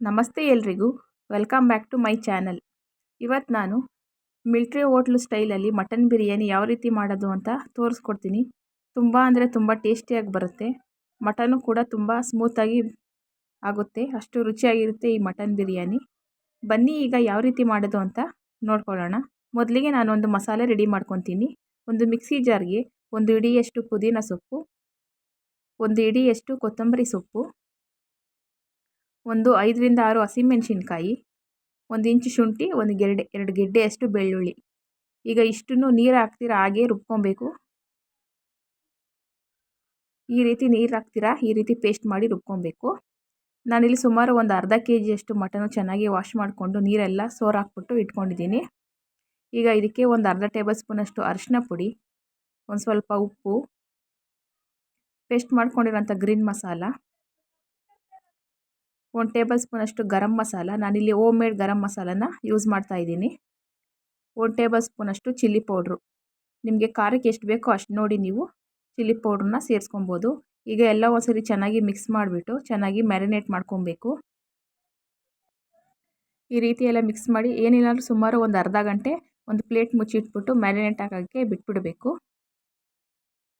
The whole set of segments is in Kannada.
ನಮಸ್ತೆ ಎಲ್ರಿಗೂ. Welcome back to my channel. ಇವತ್ತು ನಾನು ಮಿಲ್ಟ್ರಿ ಹೋಟ್ಲು ಸ್ಟೈಲಲ್ಲಿ ಮಟನ್ ಬಿರಿಯಾನಿ ಯಾವ ರೀತಿ ಮಾಡೋದು ಅಂತ ತೋರಿಸ್ಕೊಡ್ತೀನಿ. ತುಂಬ ಅಂದರೆ ತುಂಬ ಟೇಸ್ಟಿಯಾಗಿ ಬರುತ್ತೆ. ಮಟನು ಕೂಡ ತುಂಬ ಸ್ಮೂತಾಗಿ ಆಗುತ್ತೆ. ಅಷ್ಟು ರುಚಿಯಾಗಿರುತ್ತೆ ಈ ಮಟನ್ ಬಿರಿಯಾನಿ. ಬನ್ನಿ ಈಗ ಯಾವ ರೀತಿ ಮಾಡೋದು ಅಂತ ನೋಡ್ಕೊಳ್ಳೋಣ. ಮೊದಲಿಗೆ ನಾನೊಂದು ಮಸಾಲೆ ರೆಡಿ ಮಾಡ್ಕೊತೀನಿ. ಒಂದು ಮಿಕ್ಸಿ ಜಾರ್ಗೆ ಒಂದು ಇಡಿಯಷ್ಟು ಪುದೀನ ಸೊಪ್ಪು, ಒಂದು ಇಡಿಯಷ್ಟು ಕೊತ್ತಂಬರಿ ಸೊಪ್ಪು ಒಂದು ಐದರಿಂದ ಆರು ಹಸಿಮೆಣಸಿನ್ಕಾಯಿ ಒಂದು ಇಂಚು ಶುಂಠಿ, ಒಂದು ಗೆರಡೆ, ಎರಡು ಗೆಡ್ಡೆಯಷ್ಟು ಬೆಳ್ಳುಳ್ಳಿ. ಈಗ ಇಷ್ಟನ್ನು ನೀರು ಹಾಕ್ತೀರಾ? ಹಾಗೇ ರುಬ್ಕೊಬೇಕು. ಈ ರೀತಿ ನೀರು ಹಾಕ್ತೀರಾ? ಈ ರೀತಿ ಪೇಸ್ಟ್ ಮಾಡಿ ರುಬ್ಕೊಬೇಕು. ನಾನಿಲ್ಲಿ ಸುಮಾರು ಒಂದು ಅರ್ಧ ಕೆ ಜಿಯಷ್ಟು ಮಟನು ಚೆನ್ನಾಗಿ ವಾಶ್ ಮಾಡಿಕೊಂಡು ನೀರೆಲ್ಲ ಸೋರ್ ಹಾಕ್ಬಿಟ್ಟು ಇಟ್ಕೊಂಡಿದ್ದೀನಿ. ಈಗ ಇದಕ್ಕೆ ಒಂದು ಅರ್ಧ ಟೇಬಲ್ ಸ್ಪೂನಷ್ಟು ಅರಿಶಿನ ಪುಡಿ, ಒಂದು ಸ್ವಲ್ಪ ಉಪ್ಪು, ಪೇಸ್ಟ್ ಮಾಡ್ಕೊಂಡಿರೋಂಥ ಗ್ರೀನ್ ಮಸಾಲ ಒಂದು ಟೇಬಲ್ ಸ್ಪೂನಷ್ಟು ಗರಂ ಮಸಾಲ. ನಾನಿಲ್ಲಿ ಓಮ್ ಮೇಡ್ ಗರಂ ಮಸಾಲನ ಯೂಸ್ ಮಾಡ್ತಾ ಇದ್ದೀನಿ. ಒಂದು ಟೇಬಲ್ ಸ್ಪೂನಷ್ಟು ಚಿಲ್ಲಿ ಪೌಡ್ರು. ನಿಮಗೆ ಖಾರಕ್ಕೆ ಎಷ್ಟು ಬೇಕೋ ಅಷ್ಟು ನೋಡಿ ನೀವು ಚಿಲ್ಲಿ ಪೌಡ್ರನ್ನ ಸೇರಿಸ್ಕೊಬೋದು. ಈಗ ಎಲ್ಲ ಒಂದ್ಸರಿ ಚೆನ್ನಾಗಿ ಮಿಕ್ಸ್ ಮಾಡಿಬಿಟ್ಟು ಚೆನ್ನಾಗಿ ಮ್ಯಾರಿನೇಟ್ ಮಾಡ್ಕೊಬೇಕು. ಈ ರೀತಿ ಎಲ್ಲ ಮಿಕ್ಸ್ ಮಾಡಿ ಏನಿಲ್ಲ ಸುಮಾರು ಒಂದು ಅರ್ಧ ಗಂಟೆ ಒಂದು ಪ್ಲೇಟ್ ಮುಚ್ಚಿಟ್ಬಿಟ್ಟು ಮ್ಯಾರಿನೇಟ್ ಆಗೋಕ್ಕೆ ಬಿಟ್ಬಿಡಬೇಕು.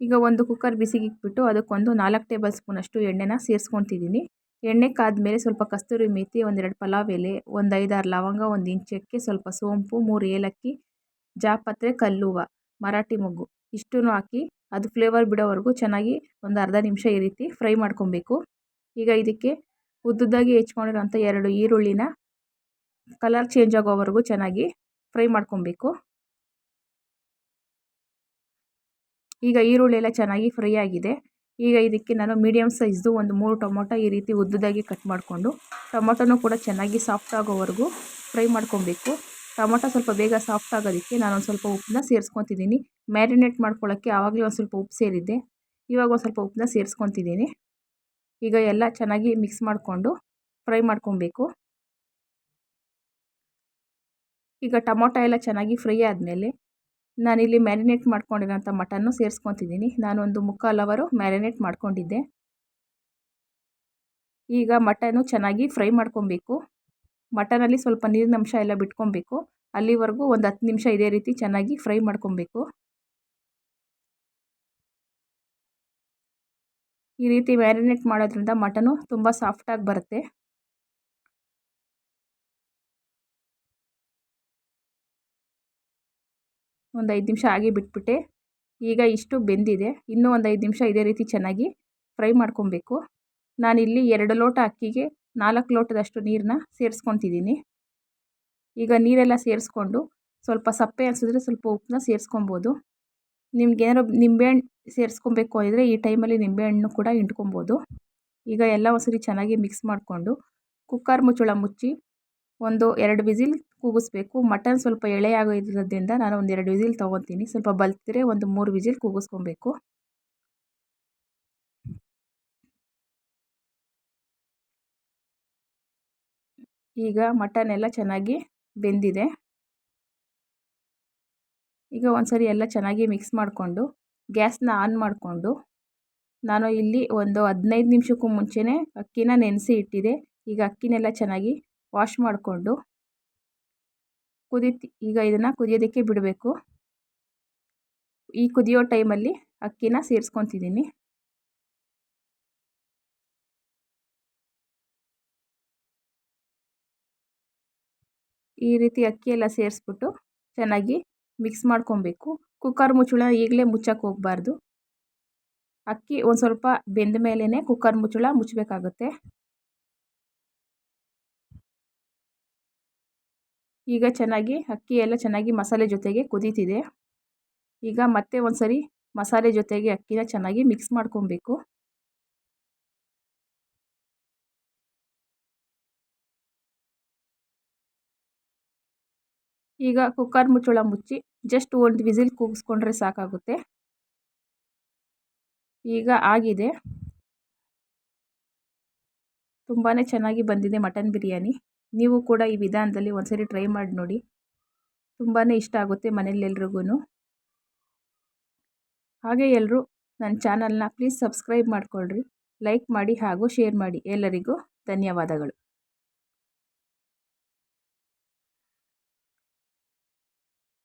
ಈಗ ಒಂದು ಕುಕ್ಕರ್ ಬಿಸಿಗಿಟ್ಬಿಟ್ಟು ಅದಕ್ಕೊಂದು ನಾಲ್ಕು ಟೇಬಲ್ ಸ್ಪೂನಷ್ಟು ಎಣ್ಣೆನ ಸೇರಿಸ್ಕೊತಿದ್ದೀನಿ. ಎಣ್ಣೆ ಕಾದ್ಮೇಲೆ ಸ್ವಲ್ಪ ಕಸ್ತೂರಿ ಮೇಥಿ ಒಂದೆರಡು ಪಲಾವ್ ಎಲೆ ಒಂದು ಐದಾರು ಲವಂಗ, ಒಂದು ಇಂಚಕ್ಕೆ ಸ್ವಲ್ಪ ಸೋಂಪು, ಮೂರು ಏಲಕ್ಕಿ, ಜಾಪತ್ರೆ, ಕಲ್ಲುವ, ಮರಾಠಿ ಮೊಗ್ಗು. ಇಷ್ಟೂ ಹಾಕಿ ಅದು ಫ್ಲೇವರ್ ಬಿಡೋವರೆಗೂ ಚೆನ್ನಾಗಿ ಒಂದು ಅರ್ಧ ನಿಮಿಷ ಈ ರೀತಿ ಫ್ರೈ ಮಾಡ್ಕೊಬೇಕು. ಈಗ ಇದಕ್ಕೆ ಉದ್ದುದ್ದಾಗಿ ಹೆಚ್ಕೊಂಡಿರೋಂಥ ಎರಡು ಈರುಳ್ಳಿನ ಕಲರ್ ಚೇಂಜ್ ಆಗೋವರೆಗೂ ಚೆನ್ನಾಗಿ ಫ್ರೈ ಮಾಡ್ಕೊಬೇಕು. ಈಗ ಈರುಳ್ಳಿ ಎಲ್ಲ ಚೆನ್ನಾಗಿ ಫ್ರೈ ಆಗಿದೆ. ಈಗ ಇದಕ್ಕೆ ನಾನು ಮೀಡಿಯಮ್ ಸೈಜ್ದು ಒಂದು ಮೂರು ಟೊಮೊಟೊ ಈ ರೀತಿ ಉದ್ದದಾಗಿ ಕಟ್ ಮಾಡಿಕೊಂಡು ಟೊಮೊಟೊನೂ ಕೂಡ ಚೆನ್ನಾಗಿ ಸಾಫ್ಟ್ ಆಗೋವರೆಗೂ ಫ್ರೈ ಮಾಡ್ಕೊಬೇಕು. ಟೊಮೊಟೊ ಸ್ವಲ್ಪ ಬೇಗ ಸಾಫ್ಟ್ ಆಗೋದಕ್ಕೆ ನಾನೊಂದು ಸ್ವಲ್ಪ ಉಪ್ಪನ್ನ ಸೇರಿಸ್ಕೊತಿದ್ದೀನಿ. ಮ್ಯಾರಿನೇಟ್ ಮಾಡ್ಕೊಳ್ಳೋಕ್ಕೆ ಆವಾಗಲೇ ಒಂದು ಸ್ವಲ್ಪ ಉಪ್ಪು ಸೇರಿದ್ದೆ ಇವಾಗ ಒಂದು ಸ್ವಲ್ಪ ಉಪ್ಪನ್ನ ಸೇರಿಸ್ಕೊತಿದ್ದೀನಿ. ಈಗ ಎಲ್ಲ ಚೆನ್ನಾಗಿ ಮಿಕ್ಸ್ ಮಾಡಿಕೊಂಡು ಫ್ರೈ ಮಾಡ್ಕೊಬೇಕು. ಈಗ ಟೊಮೊಟೊ ಎಲ್ಲ ಚೆನ್ನಾಗಿ ಫ್ರೈ ಆದಮೇಲೆ ನಾನಿಲ್ಲಿ ಮ್ಯಾರಿನೇಟ್ ಮಾಡ್ಕೊಂಡಿರೋಂಥ ಮಟನ್ನು ಸೇರಿಸ್ಕೊತಿದ್ದೀನಿ. ನಾನೊಂದು ಮುಕ್ಕಾಲು ಅವರು ಮ್ಯಾರಿನೇಟ್ ಮಾಡ್ಕೊಂಡಿದ್ದೆ. ಈಗ ಮಟನು ಚೆನ್ನಾಗಿ ಫ್ರೈ ಮಾಡ್ಕೊಬೇಕು. ಮಟನಲ್ಲಿ ಸ್ವಲ್ಪ ನೀರಿನ ಅಂಶ ಎಲ್ಲ ಬಿಟ್ಕೊಬೇಕು. ಅಲ್ಲಿವರೆಗೂ ಒಂದು ಹತ್ತು ನಿಮಿಷ ಇದೇ ರೀತಿ ಚೆನ್ನಾಗಿ ಫ್ರೈ ಮಾಡ್ಕೊಬೇಕು. ಈ ರೀತಿ ಮ್ಯಾರಿನೇಟ್ ಮಾಡೋದ್ರಿಂದ ಮಟನು ತುಂಬ ಸಾಫ್ಟಾಗಿ ಬರುತ್ತೆ. ಒಂದು ಐದು ನಿಮಿಷ ಹಾಗೆ ಬಿಟ್ಬಿಟ್ಟೆ. ಈಗ ಇಷ್ಟು ಬೆಂದಿದೆ. ಇನ್ನೂ ಒಂದು ಐದು ನಿಮಿಷ ಇದೇ ರೀತಿ ಚೆನ್ನಾಗಿ ಫ್ರೈ ಮಾಡ್ಕೊಬೇಕು. ನಾನಿಲ್ಲಿ ಎರಡು ಲೋಟ ಅಕ್ಕಿಗೆ ನಾಲ್ಕು ಲೋಟದಷ್ಟು ನೀರನ್ನ ಸೇರಿಸ್ಕೊತಿದ್ದೀನಿ. ಈಗ ನೀರೆಲ್ಲ ಸೇರಿಸ್ಕೊಂಡು ಸ್ವಲ್ಪ ಸಪ್ಪೆ ಅನಿಸಿದ್ರೆ ಸ್ವಲ್ಪ ಉಪ್ಪನ್ನ ಸೇರಿಸ್ಕೊಬೋದು. ನಿಮ್ಗೇನಾದ್ರು ನಿಂಬೆಹಣ್ಣು ಸೇರಿಸ್ಕೊಬೇಕು ಅಂದರೆ ಈ ಟೈಮಲ್ಲಿ ನಿಂಬೆಹಣ್ಣು ಕೂಡ ಹಿಂಡ್ಕೊಬೋದು. ಈಗ ಎಲ್ಲ ಒಂದ್ಸರಿ ಚೆನ್ನಾಗಿ ಮಿಕ್ಸ್ ಮಾಡಿಕೊಂಡು ಕುಕ್ಕರ್ ಮುಚ್ಚಳ ಮುಚ್ಚಿ ಒಂದು ಎರಡು ವಿಸಿಲ್ ಕೂಗಿಸ್ಬೇಕು. ಮಟನ್ ಸ್ವಲ್ಪ ಎಳೆ ಇರೋದ್ರಿಂದ ನಾನು ಒಂದು ಎರಡು ವಿಸಿಲ್ ತೊಗೊತೀನಿ. ಸ್ವಲ್ಪ ಬಲ್ತಿದ್ರೆ ಒಂದು ಮೂರು ವಿಸಿಲ್ ಕೂಗಿಸ್ಕೊಬೇಕು. ಈಗ ಮಟನ್ ಎಲ್ಲ ಚೆನ್ನಾಗಿ ಬೆಂದಿದೆ. ಈಗ ಒಂದ್ಸರಿ ಎಲ್ಲ ಚೆನ್ನಾಗಿ ಮಿಕ್ಸ್ ಮಾಡಿಕೊಂಡು, ಗ್ಯಾಸ್ನ ಆನ್ ಮಾಡಿಕೊಂಡು, ನಾನು ಇಲ್ಲಿ ಒಂದು ಹದಿನೈದು ನಿಮಿಷಕ್ಕೂ ಮುಂಚೆನೇ ಅಕ್ಕಿನ ನೆನೆಸಿ ಇಟ್ಟಿದೆ. ಈಗ ಅಕ್ಕಿನೆಲ್ಲ ಚೆನ್ನಾಗಿ ವಾಶ್ ಮಾಡಿಕೊಂಡು ಕುದೀತಿ, ಈಗ ಇದನ್ನು ಕುದಿಯೋದಕ್ಕೆ ಬಿಡಬೇಕು. ಈ ಕುದಿಯೋ ಟೈಮಲ್ಲಿ ಅಕ್ಕಿನ ಸೇರಿಸ್ಕೊತಿದ್ದೀನಿ ಈ ರೀತಿ ಅಕ್ಕಿ ಎಲ್ಲ ಸೇರಿಸ್ಬಿಟ್ಟು ಚೆನ್ನಾಗಿ ಮಿಕ್ಸ್ ಮಾಡ್ಕೊಬೇಕು. ಕುಕ್ಕರ್ ಮುಚ್ಚಳ ಈಗಲೇ ಮುಚ್ಚಕ್ಕೆ ಹೋಗಬಾರ್ದು. ಅಕ್ಕಿ ಒಂದು ಸ್ವಲ್ಪ ಬೆಂದ ಮೇಲೇ ಕುಕ್ಕರ್ ಮುಚ್ಚಳ ಮುಚ್ಚಬೇಕಾಗುತ್ತೆ. ಈಗ ಚೆನ್ನಾಗಿ ಅಕ್ಕಿ ಎಲ್ಲ ಚೆನ್ನಾಗಿ ಮಸಾಲೆ ಜೊತೆಗೆ ಕುದೀತಿದೆ. ಈಗ ಮತ್ತೆ ಒಂದು ಸರಿ ಮಸಾಲೆ ಜೊತೆಗೆ ಅಕ್ಕಿನ ಚೆನ್ನಾಗಿ ಮಿಕ್ಸ್ ಮಾಡ್ಕೊಬೇಕು. ಈಗ ಕುಕ್ಕರ್ ಮುಚ್ಚಳ ಮುಚ್ಚಿ ಜಸ್ಟ್ ಒಂದು ವಿಸಿಲ್ ಕೂಗಿಸ್ಕೊಂಡ್ರೆ ಸಾಕಾಗುತ್ತೆ. ಈಗ ಆಗಿದೆ. ತುಂಬಾ ಚೆನ್ನಾಗಿ ಬಂದಿದೆ ಮಟನ್ ಬಿರಿಯಾನಿ. ನೀವು ಕೂಡ ಈ ವಿಧಾನದಲ್ಲಿ ಒಂದ್ಸರಿ ಟ್ರೈ ಮಾಡಿ ನೋಡಿ. ತುಂಬಾ ಇಷ್ಟ ಆಗುತ್ತೆ ಮನೇಲಿ ಎಲ್ರಿಗೂ ಹಾಗೆ ಎಲ್ಲರೂ ನನ್ನ ಚಾನಲ್ನ ಪ್ಲೀಸ್ ಸಬ್ಸ್ಕ್ರೈಬ್ ಮಾಡಿಕೊಳ್ಳ್ರಿ ಲೈಕ್ ಮಾಡಿ ಹಾಗೂ ಶೇರ್ ಮಾಡಿ ಎಲ್ಲರಿಗೂ ಧನ್ಯವಾದಗಳು.